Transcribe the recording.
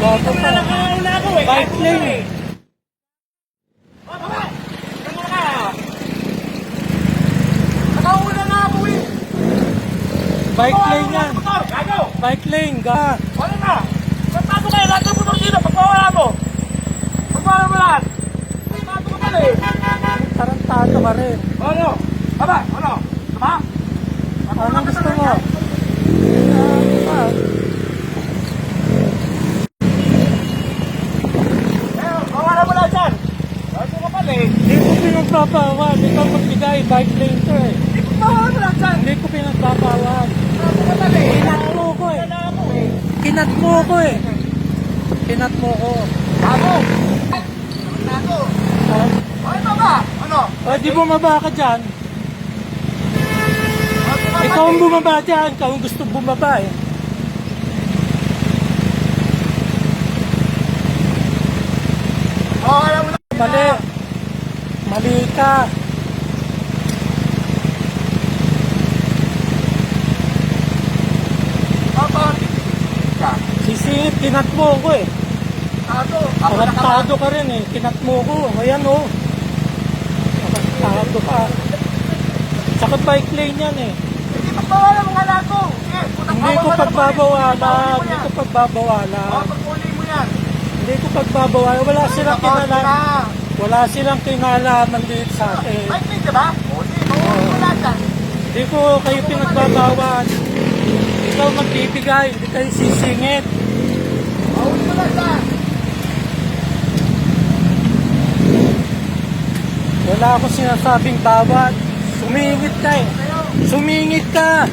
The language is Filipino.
Bike lane eh. Bike lane yan. Bike lane, ga. Wala na! Magpago kayo lahat ng motor dito, pagpawala mo! Pagpawala mo lahat! Eh! Tarantado ka rin. Ano? Baba! Ano? Tama? Anong gusto mo? Ah, ah. Eh, pawala mo lahat dyan! Gago ka pala eh! Hindi ko pinagpapawal. Ikaw magbigay. Bike lane to eh. Hindi ko dyan! Hindi ko pinagpapawal. Gago ka pala eh! Kinat mo ko eh. Wala mo! Kinat mo ko eh. Kinat mo ko. Gago! Gago! Ah, Ano baba? Ano? oh, di bumaba ka dyan. Ikaw ang bumaba dyan. Ikaw ang gusto bumaba eh. Oh, alam mo na! Mali. Mali ka. Papa! Ka! Sisingit, kinat mo ko eh. Ako na ka rin eh. Kinat mo ko. Ayan oh. Tarantado ka. Saka bike lane yan eh. Hindi pagpawala mo nga lahat ko! Eh, Hindi ko na pagbabawalan. Hindi ko pagbabawalan. Oh, mo yan! Hindi ko pagbabawalan. Wala silang kinalaman. Wala silang kinalaman dito sa akin. Bike lane, di ba? O, di, mo lahat yan. Hindi ko kayo pinagbabawal. Ikaw magbibigay. Hindi kayo sisingit. Mauuli mo lahat yan. Wala akong sinasabing bawal. Sumingit ka eh. Sumingit ka.